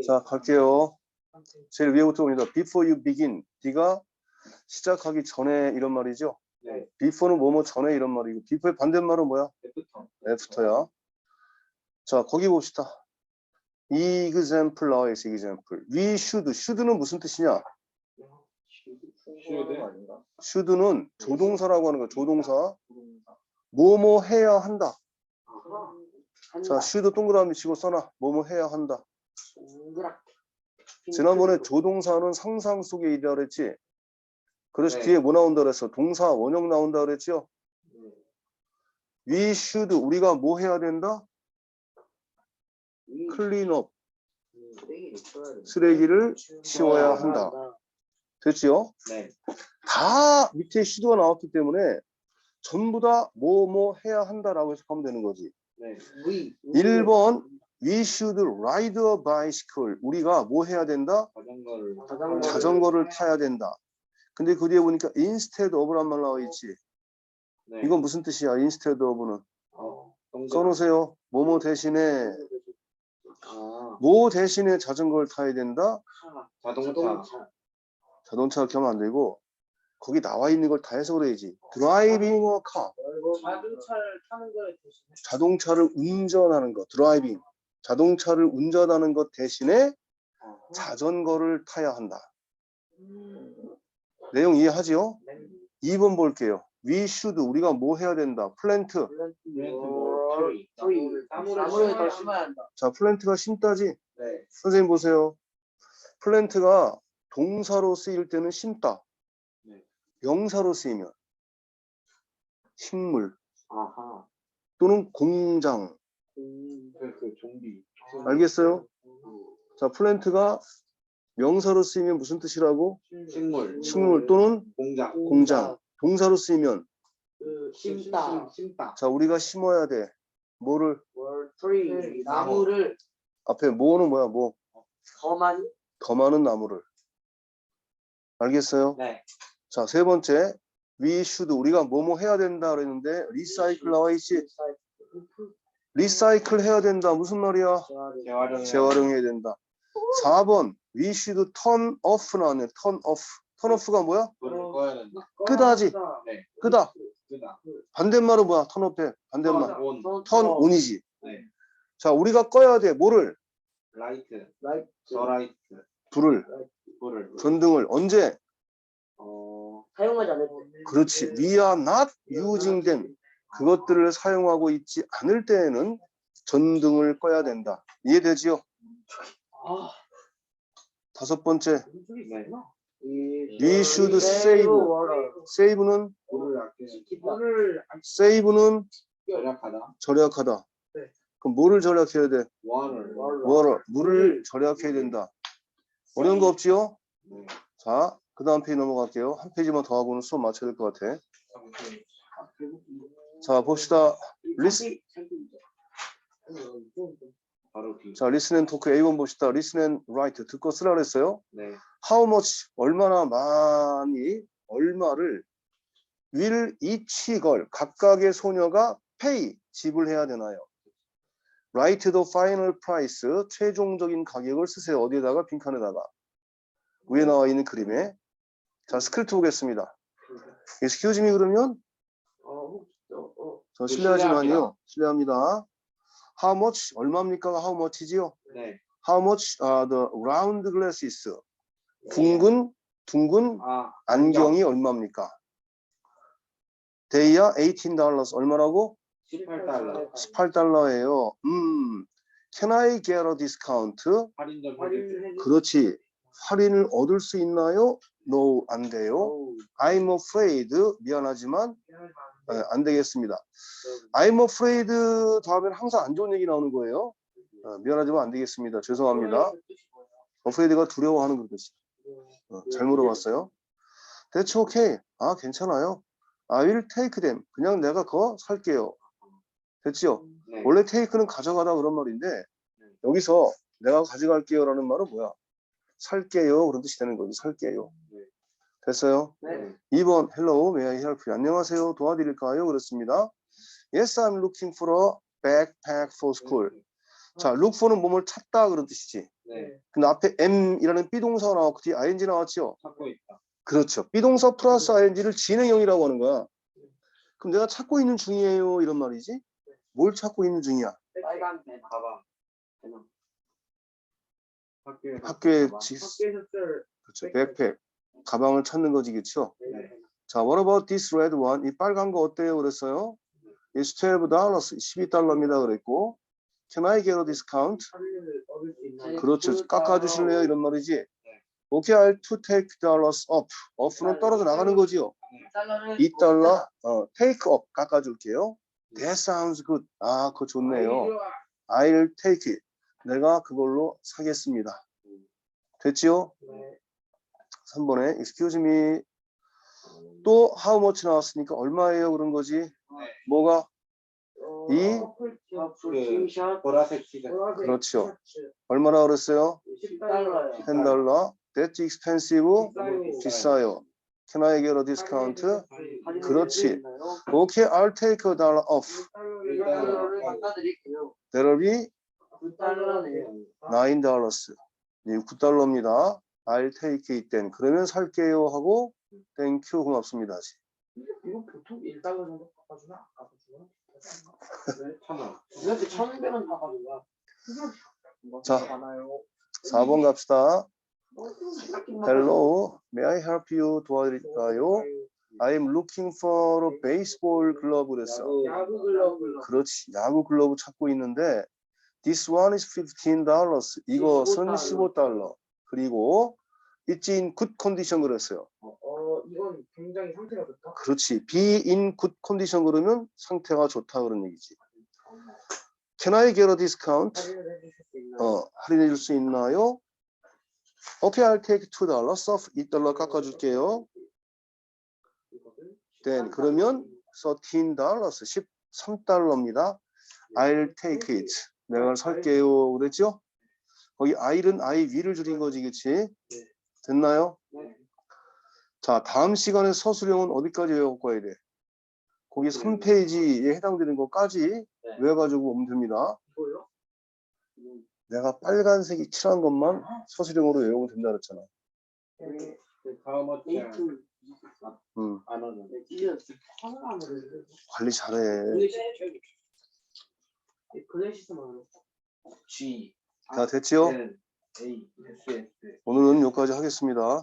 자, 갈게요. 제일 위에부터 봅니다. Before you begin. 네가 시작하기 전에 이런 말이죠. 네. before는 뭐뭐 전에 이런 말이고 before의 반대말은 뭐야? 애프터. after야. 자, 거기 봅시다. example 나와 있어, example. we should. should는 무슨 뜻이냐? should는 조동사라고 하는 거야, 조동사. 뭐뭐 해야 한다. 자, should 동그라미 치고 써놔. 뭐뭐 해야 한다. 지난번에 조동사는 상상 속의 일이라 그랬지. 그래서 네. 뒤에 뭐 나온다 그랬어? 동사 원형 나온다 그랬죠? We should 우리가 뭐 해야 된다? 클린업 쓰레기를 치워야 한다. 됐지요? 네. 다 밑에 should가 나왔기 때문에 전부 다 뭐 뭐 해야 한다라고 해석하면 되는 거지. 네. 1번 We should ride a bicycle. 우리가 뭐 해야 된다? 자전거를 자전거. 자전거를 타야 된다. 근데 그 뒤에 보니까 instead of란 말 나와 있지. 네. 이건 무슨 뜻이야? instead of는 어. 써놓으세요. 뭐뭐 대신에 아, 뭐 대신에 자전거를 타야 된다? 자동차. 자동차 겸 안 되고 거기 나와 있는 걸 다 해석을 해야지. driving a car. 자동차를 타는 거에 대신에 자동차를 운전하는 것. driving. 자동차를 운전하는 것 대신에 자전거를 타야 한다. 내용 이해하지요? 2번 볼게요. We should 우리가 뭐 해야 된다? 플랜트. 뭐. 자, 플랜트가 심다지. 네. 선생님 보세요. 플랜트가 동사로 쓰일 때는 심다. 네. 명사로 쓰이면 식물 아하. 또는 공장. 음, 그, 그 좀비. 알겠어요? 자, 플랜트가 명사로 쓰이면 무슨 뜻이라고? 식물. 식물 또는 공장. 공장. 동사로 쓰이면 그 심다. 심다. 자, 우리가 심어야 돼. 뭐를 월 트리 나무를 앞에 뭐는 뭐야? 뭐 더 많이 더 많은 나무를. 알겠어요? 네. 자, 세 번째. We should 우리가 뭐뭐 해야 된다 그랬는데 리사이클 나와 있지. 리사이클 해야 된다. 무슨 말이야? 재활용. 재활용해야 된다. 4번 we should turn off 나왔네. turn off. turn off가 뭐야? 불을 꺼야 된다. 끄다지. 네. 끄다. 끄다. 반대말은 뭐야? turn off의 반대말. 온. turn on이지. 네. 자, 우리가 꺼야 돼. 뭐를? 라이트. 라이트 저 라이트. 불을. 불을. 전등을 언제? 어 사용하지 않을 때 그렇지. We are not using them. 그것들을 사용하고 있지 않을 때에는 전등을 꺼야 된다. 이해되지요? 아 다섯 번째. 네. We should save. save는 물을 save는 절약하다. 절약하다. 네. 그럼 뭐를 절약해야 돼? 뭐를? 물을 절약해야 된다. 어려운 거 없지요? 네. 자, 그 다음 페이지 넘어갈게요. 한 페이지만 더 하고는 수업 마쳐야 될 것 같아. 자, 봅시다. 리스. 자, 앤 토크 A1 봅시다. 앤 라이트 듣고 쓰라 그랬어요. 네. How much 얼마나 많이 얼마를 will each girl 각각의 소녀가 pay 지불해야 되나요? Write the final price 최종적인 가격을 쓰세요. 어디에다가 빈칸에다가 위에 나와 있는 그림에 자 스크립트 보겠습니다. Excuse me 그러면 어 어 저 실례하지만요. 실례합니다. How much 얼마입니까? How much이지요? 네. How much are the round glasses? 둥근 둥근 아. 안경이 얼마입니까? They are 18 dollars. 얼마라고? 18달러. 18달러예요. 음. Can I get a discount? 할인 좀 해주세요. 그렇지. 할인을 얻을 수 있나요? No, 안 돼요. I'm afraid. 미안하지만 에, 안 되겠습니다. I'm afraid 다음엔 항상 안 좋은 얘기 나오는 거예요. 어, 미안하지만 안 되겠습니다. 죄송합니다. afraid가 두려워하는 그런 뜻이. 어, 잘 물어봤어요. That's okay. 아, 괜찮아요. I will take them. 그냥 내가 그거 살게요. 됐지요? 네. 원래 take는 가져가다 그런 말인데 여기서 내가 가져갈게요 라는 말은 뭐야? 살게요 그런 뜻이 되는 거지. 살게요. 됐어요? 네. 2번 Hello, may I help you? 안녕하세요. 도와드릴까요? 그렇습니다. Yes, I'm looking for a backpack for school. 자, look for는 몸을 찾다 그런 뜻이지. 네. 네. 근데 앞에 M이라는 비동사가 나왔고 뒤에 ing 나왔죠? 찾고 있다. 그렇죠. 비동사 플러스 ing를 진행형이라고 하는 거야. 그럼 내가 찾고 있는 중이에요 이런 말이지? 뭘 찾고 있는 중이야? 빨간. 가방. 학교에 학교에. 지, 학교에서 쓸 그렇죠. 백팩, 가방을 찾는 거지, 그렇죠? 네. 자, what about this red one? 이 빨간 거 어때요? 그랬어요? It's 12 dollars, 12달러입니다. 그랬고, can I get a discount? 그렇죠. 깎아주실래요? 이런 말이지. Okay, I'll to take dollars up. off는 떨어져 나가는 거지요. 달러를 2달러, 어, take up 깎아줄게요. That sounds good. 아, 그거 좋네요. I'll take it. 내가 그걸로 사겠습니다. 됐지요? 네. 3번에 excuse me. 또 how much 나왔으니까 얼마예요? 그런 거지. 뭐가? 어, 이? 그 보라색. 보라색 그렇죠. 얼마나 그랬어요? 10달러요. 10달러. That's expensive. 비싸요. Can I get a discount? 그렇지. Okay, I'll take a dollar off. 1달러를 바꿔드릴게요. That'll be 9달러네요. 9 dollars. 네, 9달러입니다. I'll take it then. 그러면 살게요 하고 thank you 고맙습니다. 하지. 이거 보통 1달러 정도 바꿔주나? 바꿔주나? 천 원. 이렇게 1,200원 바꿔주나? 자. 많아요. 4번 갑시다. 어, 생각해보면 Hello, may I help you? 도와드릴까요? I'm looking for a baseball glove 그랬어. 야구 글러브. 그렇지. 야구 글러브 찾고 있는데 this one is 15 dollars. 이것은 15달러. 그리고 it's in good condition 그랬어요. 어, 이건 굉장히 상태가 좋다. 그렇지. be in good condition 그러면 상태가 좋다 그런 얘기지. Can I get a discount? 어, 할인해 줄 수 있나요? Okay, I'll take 2 dollars off. 2달러 깎아줄게요. then 그러면 13 dollars, 13달러입니다. I'll take it. 내가 살게요. 그랬죠? 거기 I'는 I 위를 줄인 거지, 그치? 됐나요? 네. 자, 다음 시간에 서술형은 어디까지 외워갖고 와야 돼? 거기 3페이지에 해당되는 것까지 외워가지고 오면 됩니다. 내가 빨간색이 칠한 것만 서술형으로 외우면 된다 그랬잖아. 네. 음. 네, 관리 잘해. G. 자, 됐지요? N A S S. 오늘은 여기까지 하겠습니다.